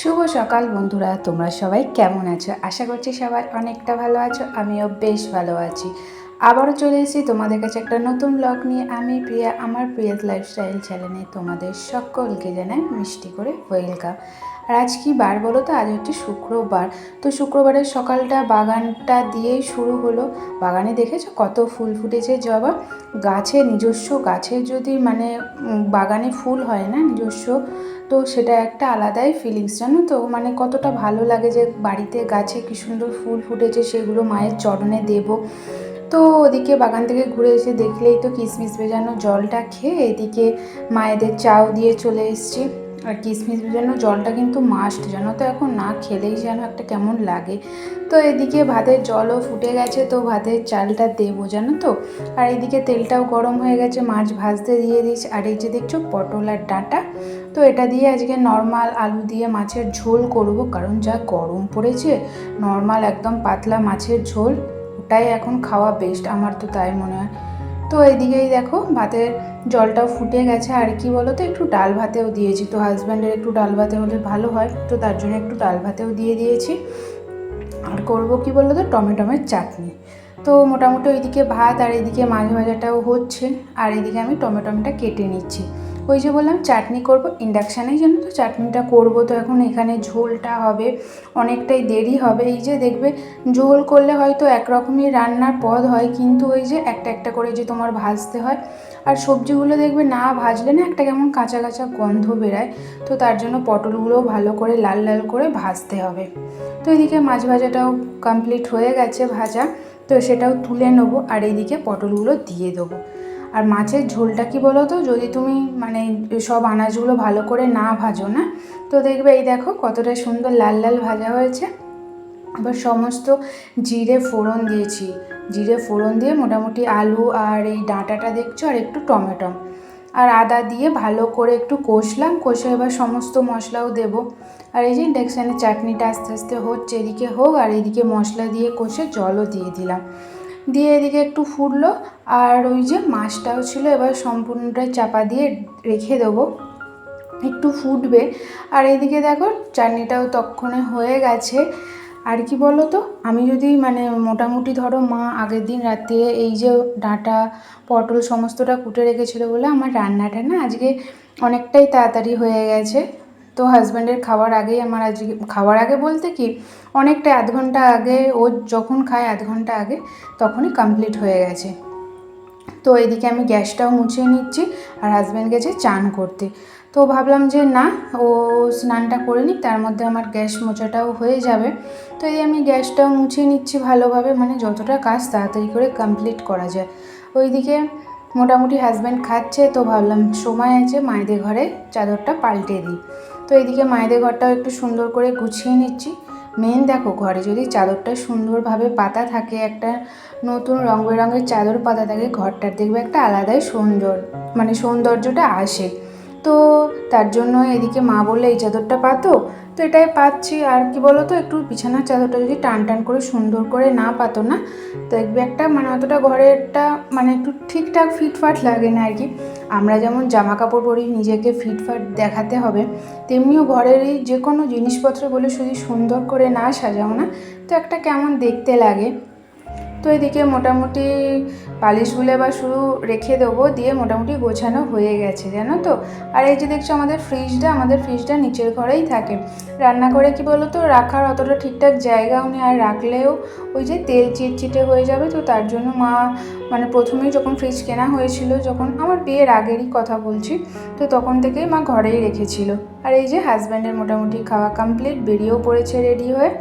শুভ সকাল বন্ধুরা, তোমরা সবাই কেমন আছো? আশা করছি সবাই অনেকটা ভালো আছো, আমিও বেশ ভালো আছি। আবারও চলে এসেছি তোমাদের কাছে একটা নতুন ব্লগ নিয়ে। আমি প্রিয়া, আমার প্রিয়া লাইফস্টাইল চ্যানেলে তোমাদের সকলকে জানাই মিষ্টি করে ওয়েলকাম আর আজ কি বার বলো তো? আজ হচ্ছে শুক্রবার। তো শুক্রবারের সকালটা বাগানটা দিয়েই শুরু হলো। বাগানে দেখেছ কত ফুল ফুটেছে? জবা গাছে, নিজস্ব গাছে যদি মানে বাগানে ফুল হয় না নিজস্ব, তো সেটা একটা আলাদাই ফিলিংস জানো তো? মানে কতটা ভালো লাগে যে বাড়িতে গাছে কি সুন্দর ফুল ফুটেছে, সেগুলো মায়ের চরণে দেবো। তো ওদিকে বাগান থেকে ঘুরে এসে দেখলেই তো কিশমিশ ভেজানো জলটা খেয়ে এদিকে মায়েদের চাও দিয়ে চলে এসেছি। আর কিশমিশ ভেজানো জলটা কিন্তু মাস্ট জানো তো? এখন না খেলেই যেন একটা কেমন লাগে। তো এদিকে ভাতের জলও ফুটে গেছে, তো ভাতের চালটা দেবো, জানো তো? আর এদিকে তেলটাও গরম হয়ে গেছে, মাছ ভাজতে দিয়ে দিয়েছি। আর এই যে দেখছ, পটল আর ডাঁটা। তো এটা দিয়ে আজকে নর্মাল আলু দিয়ে মাছের ঝোল করব, কারণ যা গরম পড়েছে নর্মাল একদম পাতলা মাছের ঝোল, ওটাই এখন খাওয়া বেস্ট আমার তো তাই মনে হয়। তো এইদিকেই দেখো ভাতের জলটাও ফুটে গেছে। আর কি বলো তো একটু ডাল ভাতেও দিয়েছি। তো হাজব্যান্ডের একটু ডাল ভাতে হলে ভালো হয়। তো তার জন্য একটু ডাল ভাতেও দিয়ে দিয়েছি। আর করব কি বলো তো টমেটোমের চাটনি। তো মোটামুটি ওইদিকে ভাত আর এদিকে মাছ ভাজাটাও হচ্ছে। আর এদিকে আমি টমেটোমটা কেটে নিচ্ছি। ওই যে বললাম, চাটনি করব। ইন্ডাকশানেই জানো তো, চাটনিটা করব তো এখন। এখানে ঝোলটা হবে, অনেকটাই দেরি হবে। এই যে দেখবে, ঝোল করলে হয়তো একরকমই রান্নার পদ হয়, কিন্তু ওই যে একটা একটা করে যে তোমার ভাজতে হয়। আর সবজিগুলো দেখবে না ভাজলে না একটা কেমন কাঁচা কাঁচা গন্ধ বেরায়। তো তার জন্য পটলগুলোও ভালো করে লাল লাল করে ভাজতে হবে। তো এদিকে মাছ ভাজাটাও কমপ্লিট হয়ে গেছে ভাজা। তো সেটাও তুলে নেব, আর এইদিকে পটলগুলো দিয়ে দেবো। আর মাছের ঝোলটা কি বলো তো? যদি তুমি মানে সব আনাজগুলো ভালো করে না ভাজো, না? তো দেখবে এই দেখো কতটা সুন্দর লাল লাল ভাজা হয়েছে। আবার সমস্ত জিরে ফোড়ন দিয়েছি। জিরে ফোড়ন দিয়ে মোটামুটি আলু আর এই ডাঁটাটা দেখছ, আর একটু টমেটো। আর আদা দিয়ে ভালো করে একটু কষলাম, কষে এবার সমস্ত মশলাও দেব। আর এই যে ইন্ডাকশানে চাটনিটা আস্তে আস্তে হচ্ছে, এদিকে হোক আর এদিকে মশলা দিয়ে কষে জলও দিয়ে দিলাম। দিয়ে এদিকে একটু ফুটলো, আর ওই যে মাছটাও ছিল, এবার সম্পূর্ণটা চাপা দিয়ে রেখে দেবো। একটু ফুটবে। আর এদিকে দেখো, চাটনিটাও তক্ষণে হয়ে গেছে। আর কি বলো তো আমি যদি মানে মোটামুটি ধরো মা আগের দিন রাত্রে এই যে ডাঁটা, পটল সমস্তটা কুটে রেখেছিলো বলে আমার রান্নাটা না আজকে অনেকটাই তাড়াতাড়ি হয়ে গেছে। তো হাজব্যান্ডের খাওয়ার আগেই আমার আজকে খাওয়ার আগে বলতে কি, অনেকটা আধ ঘণ্টা আগে, ও যখন খায় আধ ঘণ্টা আগে, তখনই কমপ্লিট হয়ে গেছে। তো এদিকে আমি গ্যাসটাও মুছিয়ে নিচ্ছি আর হাজব্যান্ড গেছে চান করতে। তো ভাবলাম যে না, ও স্নানটা করে নিক, তার মধ্যে আমার গ্যাস মোচাটাও হয়ে যাবে। তো এই আমি গ্যাসটাও মুছিয়ে নিচ্ছি ভালোভাবে মানে যতটা কাজ তাড়াতাড়ি করে কমপ্লিট করা যায়। ওইদিকে মোটামুটি হাজব্যান্ড খাচ্ছে, তো ভাবলাম সময় আছে, মায়েদের ঘরে চাদরটা পাল্টে দিই। তো এইদিকে মায়েদের ঘরটাও একটু সুন্দর করে গুছিয়ে নিচ্ছি। মেন দেখো, ঘরে যদি চাদরটা সুন্দরভাবে পাতা থাকে, একটা নতুন রঙ বেরঙের চাদর পাতা থাকে, ঘরটার দেখবে একটা আলাদাই সৌন্দর্য মানে সৌন্দর্যটা আসে। তো তার জন্য এদিকে মা বললে, এই চাদরটা পাতো? তো এটাই পাচ্ছি। আর কি বলো তো একটু বিছানার চাদরটা যদি টান টান করে সুন্দর করে না পাতো না, দেখবে একটা মানে অতটা ঘরেরটা মানে একটু ঠিকঠাক ফিটফাট লাগে না আর কি। আমরা যেমন জামা কাপড় পরি, নিজেকে ফিটফাট দেখাতে হবে, তেমনিও ঘরের এই যে কোনো জিনিসপত্র বলে শুধু সুন্দর করে না সাজাও না, তো একটা কেমন দেখতে লাগে। তো এদিকে মোটামুটি পালিশগুলো এবার শুরু রেখে দেবো, দিয়ে মোটামুটি গোছানো হয়ে গেছে, জানো তো? আর এই যে দেখছ আমাদের ফ্রিজটা আমাদের ফ্রিজটা নিচের ঘরেই থাকে। রান্না করে কি বলো তো রাখার অতটা ঠিকঠাক জায়গাও নেই, আর রাখলেও ওই যে তেল চিটচিটে হয়ে যাবে, তো তার জন্য মা মানে প্রথমেই যখন ফ্রিজ কেনা হয়েছিল, যখন আমার বিয়ের আগেরই কথা বলছি, তো তখন থেকেই মা ঘরেই রেখেছিল। আর এই যে হাজব্যান্ডের মোটামুটি খাওয়া কমপ্লিট বেরিয়েও পড়েছে রেডি হয়ে।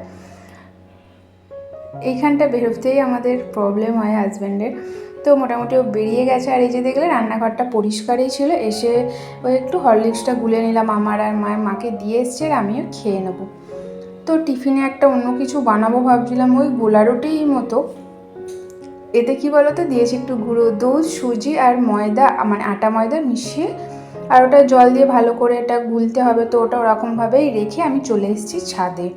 এইখানটা বেরোতেই আমাদের প্রবলেম হয় হাজব্যান্ডের তো মোটামুটি ও বেরিয়ে গেছে আর এই যে দেখলে রান্নাঘরটা পরিষ্কারই ছিল। এসে ওই একটু হরলিক্সটা গুলে নিলাম, আমার আর মায়ের মাকে দিয়ে এসছে আর আমিও খেয়ে নেব। তো টিফিনে একটা অন্য কিছু বানাবো ভাবছিলাম, ওই গোলা রুটির মতো। এতে কি বলতো, দিয়েছি একটু গুঁড়ো দুধ, সুজি আর ময়দা মানে আটা ময়দা মিশিয়ে আর ওটা জল দিয়ে ভালো করে এটা গুলতে হবে। তো ওটা ওরকমভাবেই রেখে আমি চলে এসেছি ছাদে।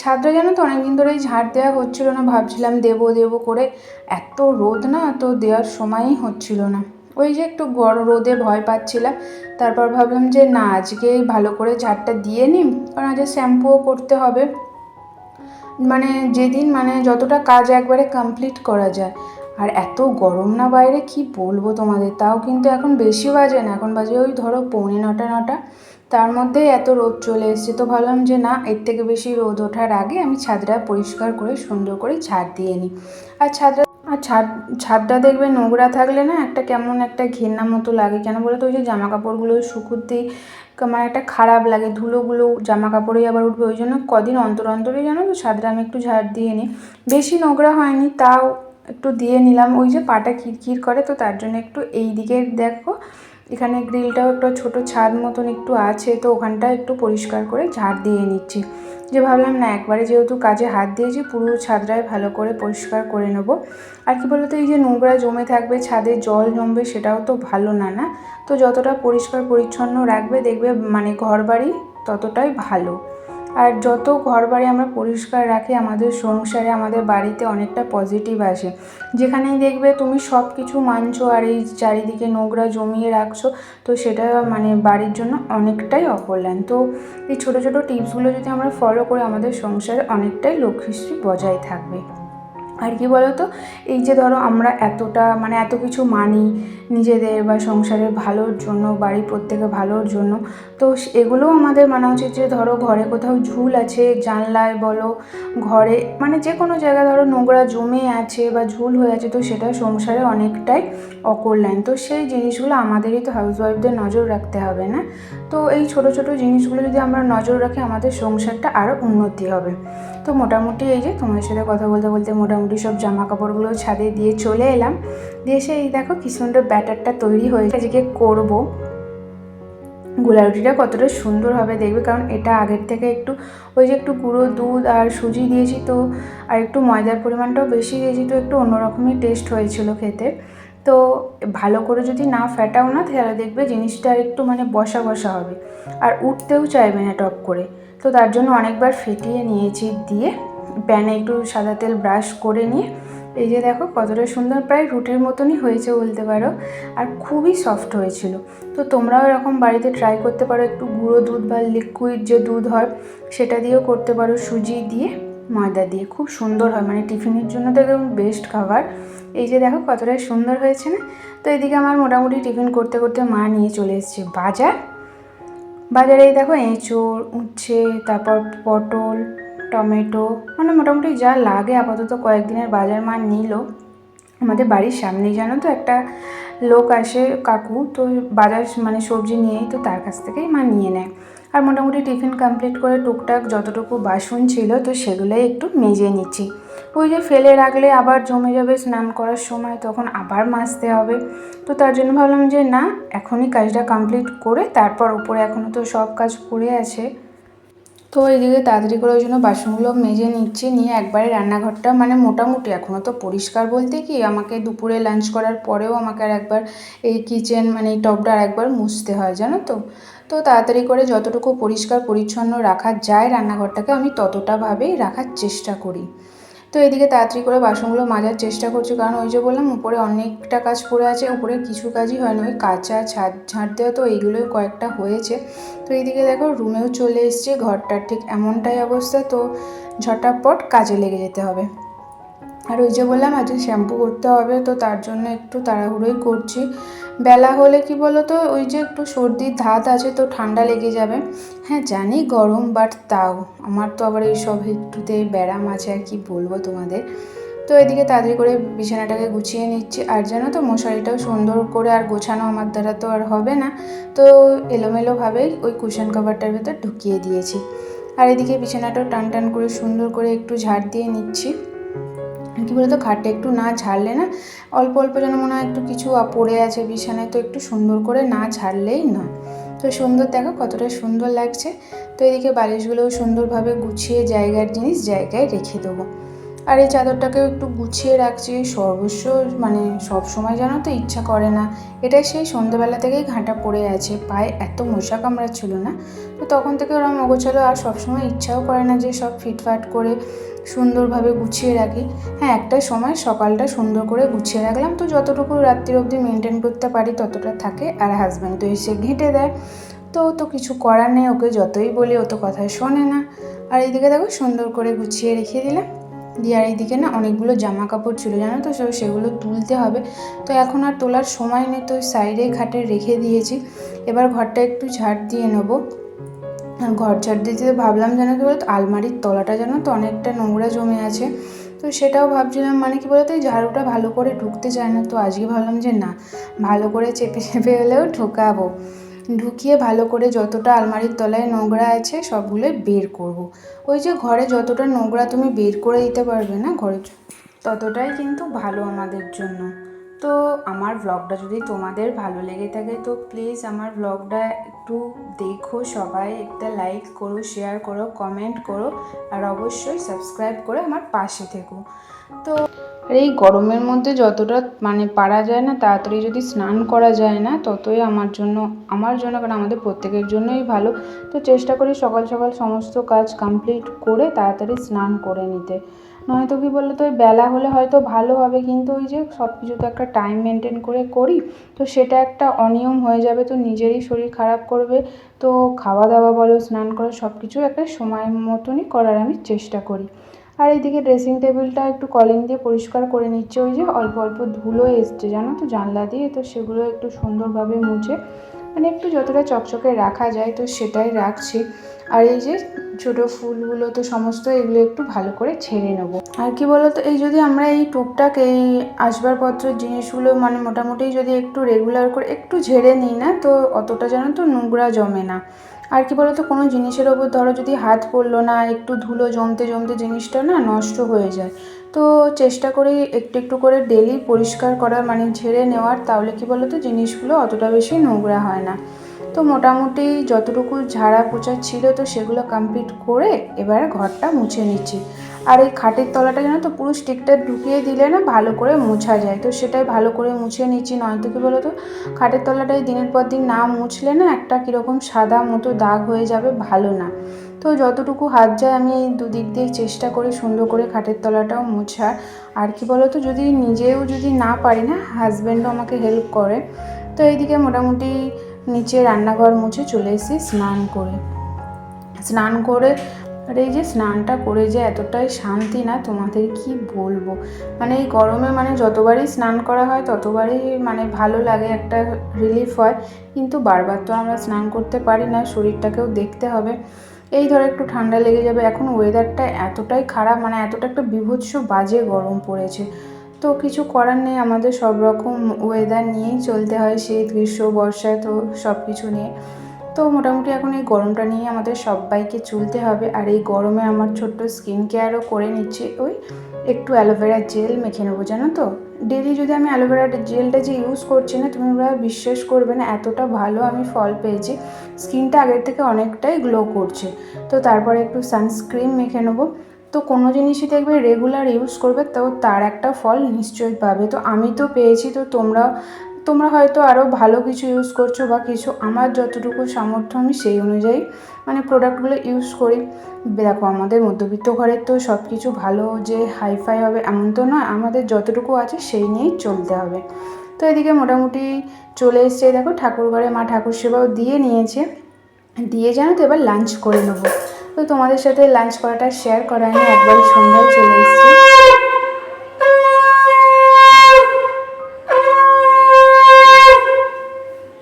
ছাদটা জানো তো, অনেকদিন ধরেই ঝাড় দেওয়া হচ্ছিল না, ভাবছিলাম দেবো দেবো করে। এত রোদ না, তো দেওয়ার সময়ই হচ্ছিল না। ওই যে একটু গরম রোদে ভয় পাচ্ছিলাম, তারপর ভাবলাম যে না আজকে ভালো করে ঝাড়টা দিয়ে নিই, কারণ আজকে শ্যাম্পুও করতে হবে। মানে যেদিন মানে যতটা কাজ একবারে কমপ্লিট করা যায়। আর এত গরম না বাইরে, কি বলব তোমাদের? তাও কিন্তু এখন বেশি বাজে না, এখন বাজে ওই ধরো পৌনে নটা নটা। তার মধ্যেই এত রোদ চলে এসছে, তো ভাবলাম যে না, এর থেকে বেশি রোদ ওঠার আগে আমি ছাদটা পরিষ্কার করে, সুন্দর করে ঝাড় দিয়ে নিই। আর ছাদটা, আর ছাদ, ছাদটা দেখবে নোংরা থাকলে না একটা কেমন একটা ঘেন্না মতো লাগে। কেন বলো তো, ওই যে জামা কাপড়গুলো শুকুতেই মানে একটা খারাপ লাগে, ধুলোগুলো জামা কাপড়েই আবার উঠবে। ওই জন্য কদিন অন্তর অন্তরেই জানো তো, ছাদটা আমি একটু ঝাড় দিয়ে নিই। বেশি নোংরা হয়নি, তাও একটু দিয়ে নিলাম। ওই যে পাটা কিরকির করে, তো তার জন্য একটু এই দিকে দেখো এখানে গ্রিলটাও একটা ছোট ছাদ মতন একটু আছে, তো ওখানটা একটু পরিষ্কার করে ঝাড় দিয়ে নিচ্ছি। যে ভাবলাম, না, একবারে যেহেতু কাজে হাত দিয়েছি, পুরো ছাদটায় ভালো করে পরিষ্কার করে নেব। আর কি বলতো, এই যে নোংরা জমে থাকবে, ছাদে জল জমবে, সেটাও তো ভালো না না? তো যতটা পরিষ্কার পরিচ্ছন্ন রাখবে, দেখবে মানে ঘর বাড়ি ততটাই ভালো। আর যত ঘর বাড়ি আমরা পরিষ্কার রাখি, আমাদের সংসারে, আমাদের বাড়িতে অনেকটা পজিটিভ আসে। যেখানেই দেখবে তুমি সব কিছু মানছো আর এই চারিদিকে নোংরা জমিয়ে রাখছো, তো সেটা মানে বাড়ির জন্য অনেকটাই অকল্যাণ। তো এই ছোটো ছোটো টিপসগুলো যদি আমরা ফলো করি আমাদের সংসারে অনেকটাই লক্ষ্মীশ্রী বজায় থাকবে। আর কি বলতো? এই যে ধরো আমরা এতটা মানে এত কিছু মানি নিজেদের বা সংসারের ভালোর জন্য, বাড়ির প্রত্যেকে ভালোর জন্য, তো এগুলোও আমাদের মানা উচিত যে ধরো ঘরে কোথাও ঝুল আছে, জানলায় বলো, ঘরে মানে যে কোনো জায়গায় ধরো নোংরা জমে আছে বা ঝুল হয়ে আছে, তো সেটা সংসারে অনেকটাই অকল্যাণ তো সেই জিনিসগুলো আমাদেরই তো হাউসওয়াইফদের নজর রাখতে হবে, না? তো এই ছোট ছোট জিনিসগুলো যদি আমরা নজর রাখি, আমাদের সংসারটা আরও উন্নতি হবে। তো মোটামুটি এই যে তোমার সাথে কথা বলতে বলতে মোটামুটি সব জামা কাপড়গুলো ছাদে দিয়ে চলে এলাম। দিয়ে সেই দেখো কি সুন্দর ব্যাটারটা তৈরি হয়েছে আজকে করব। গোলা রুটিটা কতটা সুন্দর হবে দেখবে, কারণ এটা আগের থেকে একটু ওই যে একটু গুঁড়ো দুধ আর সুজি দিয়েছি তো, আর একটু ময়দার পরিমাণটাও বেশি দিয়েছি তো একটু অন্যরকমই টেস্ট হয়েছিল খেতে। তো ভালো করে যদি না ফেটাও না, তাহলে দেখবে জিনিসটা একটু মানে বসা বসা হবে। আর উঠতেও চাইবে না টপ করে। তো তার জন্য অনেকবার ফেটিয়ে নিয়েছি দিয়ে প্যানে একটু সাদা তেল ব্রাশ করে নিয়ে। এই যে দেখো কতটা সুন্দর প্রায় রুটির মতনই হয়েছে বলতে পারো আর খুবই সফট হয়েছিল। তো তোমরাও এরকম বাড়িতে ট্রাই করতে পারো, একটু গুঁড়ো দুধ বা লিকুইড যে দুধ হয় সেটা দিয়েও করতে পারো সুজি দিয়ে, ময়দা দিয়ে। খুব সুন্দর হয় মানে টিফিনের জন্য তো একদম বেস্ট খাবার। এই যে দেখো কতটা সুন্দর হয়েছে না? তো এদিকে আমার মোটামুটি টিফিন করতে করতে মা নিয়ে চলে এসছে বাজার। বাজারে দেখো এঁচোড়, উচ্ছে, তারপর পটল, টমেটো মানে মোটামুটি যা লাগে আপাতত কয়েকদিনের বাজার মা নিল। আমাদের বাড়ির সামনেই জানো তো একটা লোক আসে, কাকু, তো বাজার মানে সবজি নিয়েই তো তার কাছ থেকেই মা নিয়ে নেয়। আর মোটামুটি টিফিন কমপ্লিট করে টুকটাক যতটুকু বাসন ছিল তো সেগুলোই একটু মেজে নিচ্ছি। ওই যে ফেলে রাখলে আবার জমে যাবে স্নান করার সময়, তখন আবার মাজতে হবে। তো তার জন্য ভাবলাম যে না, এখনই কাজটা কমপ্লিট করে তারপর উপরে এখনও তো সব কাজ পড়ে আছে। তো এইদিকে তাড়াতাড়ি করে ওই জন্য বাসনগুলো মেজে নিচ্ছি, নিয়ে একবারে রান্নাঘরটা মানে মোটামুটি এখনও তো পরিষ্কার বলতে কি, আমাকে দুপুরে লাঞ্চ করার পরেও আমাকে আর একবার এই কিচেন মানে এই টপটা আর একবার মুছতে হয়, জানো তো? তো তাড়াতাড়ি করে যতটুকু পরিষ্কার পরিচ্ছন্ন রাখা যায় রান্নাঘরটাকে, আমি ততটাভাবেই রাখার চেষ্টা করি। তো এদিকে তাড়াতাড়ি করে বাসনগুলো মাজার চেষ্টা করছি, কারণ ওই যে বললাম উপরে অনেকটা কাজ পড়ে আছে, উপরে কিছু কাজই হয়নি, ওই কাঁচা ছাদ, ঝাঁট দেওয়া তো এইগুলোই কয়েকটা হয়েছে। তো এইদিকে দেখো রুমেও চলে এসছে, ঘরটার ঠিক এমনটাই অবস্থা, তো ঝটাপট কাজে লেগে যেতে হবে। আর ওই যে বললাম, আজকে শ্যাম্পু করতে হবে, তো তার জন্য একটু তাড়াহুড়োই করছি। বেলা হলে কি বলো তো ওই যে একটু সর্দির ধাত আছে তো ঠান্ডা লেগে যাবে। হ্যাঁ জানি গরম বাট তাও। আমার তো আবার এইসব একটুতে ব্যারাম আছে আর কি বলব তোমাদের। তো এদিকে তাড়াতাড়ি করে বিছানাটাকে গুছিয়ে নিচ্ছি। আর জানো তো, মশারিটাও সুন্দর করে আর গোছানো আমার দ্বারা তো আর হবে না। তো এলোমেলোভাবেই ওই কুশন কভারটার ভেতর ঢুকিয়ে দিয়েছি। আর এদিকে বিছানাটাও টান টান করে সুন্দর করে একটু ঝাড় দিয়ে নিচ্ছি। কী বলতো খাটটা একটু না ছাড়লে না, অল্প অল্প যেন মনে হয় একটু কিছু পড়ে আছে বিছানায়, তো একটু সুন্দর করে না ছাড়লেই না। তো সুন্দর দেখো কতটা সুন্দর লাগছে। তো এদিকে বালিশগুলোও সুন্দরভাবে গুছিয়ে জায়গার জিনিস জায়গায় রেখে দেবো। আর এই চাদরটাকেও একটু গুছিয়ে রাখছি। সর্বস্ব মানে সব সময় জানো তো ইচ্ছা করে না। এটা সেই সন্ধ্যেবেলা থেকেই ঘাঁটা পড়ে আছে। পায়ে এত মশা কামড়াচ্ছিল না। তো তখন থেকে ওরা মগোছালো আর সবসময় ইচ্ছাও করে না যে সব ফিটফাট করে সুন্দরভাবে গুছিয়ে রাখি। হ্যাঁ একটা সময় সকালটা সুন্দর করে গুছিয়ে রাখলাম। তো যতটুকু রাত্রির অবধি মেনটেন করতে পারি ততটা থাকে। আর হাজব্যান্ড তো এসে ঘেঁটে দেয়। তো তো কিছু করার নেই। ওকে যতই বলি ও তো কথা শোনে না। আর এইদিকে দেখো সুন্দর করে গুছিয়ে রেখে দিলাম। দিয়ে আর এইদিকে না অনেকগুলো জামা কাপড় ছিল, জানো তো? সেগুলো তুলতে হবে। তো এখন আর তোলার সময় নেই, তো সাইডে খাটে রেখে দিয়েছি। এবার ঘরটা একটু ঝাড় দিয়ে নেব। আর ঘর ঝাড় দিতে ভাবলাম যেন কি বলতো, আলমারির তলাটা যেন তো অনেকটা নোংরা জমে আছে। তো সেটাও ভাবছিলাম মানে কি বলতো, এই ঝাড়ুটা ভালো করে ঢুকতে চায় না। তো আজকে ভাবলাম যে না, ভালো করে চেপে চেপে হলেও ঢোকাবো। ঢুকিয়ে ভালো করে যতটা আলমারির তলায় নোংরা আছে সবগুলো বের করব। ওই যে ঘরে যতটা নোংরা তুমি বের করে দিতে পারবে না ঘরে ততটাই কিন্তু ভালো আমাদের জন্য তো আমার ব্লগটা যদি তোমাদের ভালো লেগে থাকে তো প্লিজ আমার ব্লগটা একটু দেখো সবাই, একটা লাইক করো শেয়ার করো কমেন্ট করো, আর অবশ্যই সাবস্ক্রাইব করে আমার পাশে থেকো তো আর এই গরমের মধ্যে যতটা মানে পারা যায় না, তাড়াতাড়ি যদি স্নান করা যায় না, ততই আমার জন্য আমার জন্য কারণ আমাদের প্রত্যেকের জন্যই ভালো। তো চেষ্টা করি সকাল সকাল সমস্ত কাজ কমপ্লিট করে তাড়াতাড়ি স্নান করে নিতে। নয়তো কি বলতো তো ওই বেলা হলে হয়তো ভালো হবে, কিন্তু ওই যে সব কিছু তো একটা টাইম মেনটেন করে করি, তো সেটা একটা অনিয়ম হয়ে যাবে, তো নিজেরই শরীর খারাপ করবে। তো খাওয়া দাওয়া বলো, স্নান করা সব কিছু একটা সময় মতনই করার আমি চেষ্টা করি। আর এইদিকে ড্রেসিং টেবিলটা একটু কলিং দিয়ে পরিষ্কার করে নিচ্ছে। ওই যে অল্প অল্প ধুলো এসছে, জানো তো, জানলা দিয়ে। তো সেগুলো একটু সুন্দরভাবে মুছে মানে একটু যতটা চকচকে রাখা যায়, তো সেটাই রাখছি। আর এই যে ছোটো ফুলগুলো তো সমস্ত, এগুলো একটু ভালো করে ছেড়ে নেব। আর কি বলতো, এই যদি আমরা এই টুকটাক এই আসবাবপত্রের জিনিসগুলো মানে মোটামুটি যদি একটু রেগুলার করে একটু ঝেড়ে নিই না, তো অতটা যেন তো নোংরা জমে না। আর কি বলতো, কোনো জিনিসের ওপর ধরো যদি হাত পড়ল না, একটু ধুলো জমতে জমতে জিনিসটা না নষ্ট হয়ে যায়। তো চেষ্টা করি একটু একটু করে ডেলি পরিষ্কার করার মানে ঝেড়ে নেওয়ার, তাহলে কি বলতো, জিনিসগুলো অতটা বেশি নোংরা হয় না। তো মোটামুটি যতটুকু ঝাড়া পোছা ছিল তো সেগুলো কমপ্লিট করে এবারে ঘরটা মুছে নিচ্ছি। আর এই খাটের তলাটা জানো তো পুরো স্টিকটা ঢুকিয়ে দিলে না ভালো করে মোছা যায়। তো সেটাই ভালো করে মুছে নিচ্ছি। নয়তো কি বলো তো খাটের তলাটাই দিনের পর দিন না মুছলে না একটা কীরকম সাদা মতো দাগ হয়ে যাবে, ভালো না। তো যতটুকু হাত যায় আমি দুদিক দিয়ে চেষ্টা করি সুন্দর করে খাটের তলাটাও মোছার আর কি বলো তো যদি নিজেও যদি না পারি না হাজব্যান্ডও আমাকে হেল্প করে। তো এইদিকে মোটামুটি নিচে রান্নাঘর মুছে চলে এসেছি স্নান করে। স্নান করে, আর এই যে স্নানটা করে যে এতটাই শান্তি না, তোমাদের কি বলব? মানে এই গরমে মানে যতবারই স্নান করা হয়, ততবারই মানে ভালো লাগে, একটা রিলিফ হয়। কিন্তু বারবার তো আমরা স্নান করতে পারি না, শরীরটাকেও দেখতে হবে। এই ধরো একটু ঠান্ডা লেগে যাবে, এখন ওয়েদারটা এতটাই খারাপ মানে এতটা একটা বিভৎস বাজে গরম পড়েছে। তো কিছু করার নেই, আমাদের সব রকম ওয়েদার নিয়েই চলতে হয়, শীত, গ্রীষ্ম, বর্ষা তো সব কিছু নিয়ে। তো মোটামুটি এখন এই গরমটা নিয়ে আমাদের সবাইকে চলতে হবে, আর এই গরমে আমার ছোট্ট স্কিন কেয়ারও করে নিচ্ছি। ওই একটু অ্যালোভেরা জেল মেখে নেব, জানো তো? ডেলি যদি আমি অ্যালোভেরা জেলটা যে ইউজ করছি না, তুমি ওরা বিশ্বাস করবে না, এতটা ভালো আমি ফল পেয়েছি। স্কিনটা আগের থেকে অনেকটাই গ্লো করছে। তো তারপরে একটু সানস্ক্রিন মেখে নেব। তো কোনো জিনিসই দেখবে রেগুলার ইউজ করবে তো তার একটা ফল নিশ্চয়ই পাবে। তো আমি তো পেয়েছি, তো তোমরা তোমরা হয়তো আরও ভালো কিছু ইউজ করছ বা কিছু, আমার যতটুকু সামর্থ্য আমি সেই অনুযায়ী মানে প্রোডাক্টগুলো ইউজ করি। দেখো আমাদের মধ্যবিত্ত ঘরের তো সব কিছু ভালো যে হাইফাই হবে এমন তো নয়, আমাদের যতটুকু আছে সেই নিয়েই চলতে হবে। তো এদিকে মোটামুটি চলে এসছে, দেখো ঠাকুর ঘরে মা ঠাকুর সেবাও দিয়ে নিয়েছে। দিয়ে জানো তো এবার লাঞ্চ করে নেব। তো তোমাদের সাথে লাঞ্চ করাটা শেয়ার করা আমি একবারই সন্ধ্যায় চলে এসেছি।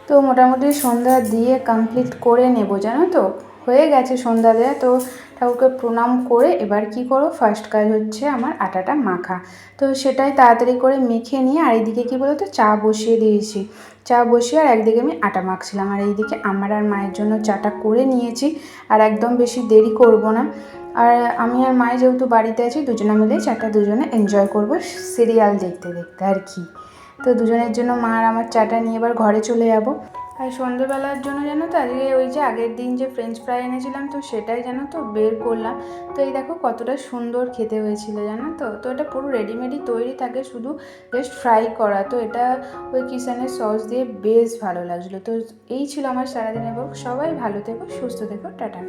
তো মোটামুটি সন্ধ্যা দিয়ে কমপ্লিট করে নেব, জানো তো? হয়ে গেছে সন্ধ্যা দেওয়া তো ঠাকুরকে প্রণাম করে এবার কি করো? ফার্স্ট কাজ হচ্ছে আমার আটাটা মাখা। তো সেটাই তাড়াতাড়ি করে মেখে নিয়ে আর এইদিকে কী বলো তো চা বসিয়ে দিয়েছি। চা বসিয়ে আর একদিকে আমি আটা মাখছিলাম। আর এইদিকে আমার আর মায়ের জন্য চাটা করে নিয়েছি আর একদম বেশি দেরি করব না। আর আমি আর মায়ে যেহেতু বাড়িতে আছি, দুজনে মিলে চাটা দুজনে এনজয় করব সিরিয়াল দেখতে দেখতে আর কি। তো দুজনের জন্য মা আর আমার চাটা নিয়ে এবার ঘরে চলে যাব। আর সন্ধেবেলার জন্য জানো তো, আজকে ওই যে আগের দিন যে ফ্রেঞ্চ ফ্রাই এনেছিলাম তো সেটাই জানো তো বের করলাম। তো এই দেখো কতটা সুন্দর খেতে হয়েছিল জানো তো। তো এটা পুরো রেডিমেডই তৈরি থাকে, শুধু জাস্ট ফ্রাই করা। তো এটা ওই কিষানের সস দিয়ে বেশ ভালো লাগছিল। তো এই ছিল আমার সারাদিন এবং সবাই ভালো থেকো, সুস্থ থেকো, টাটা।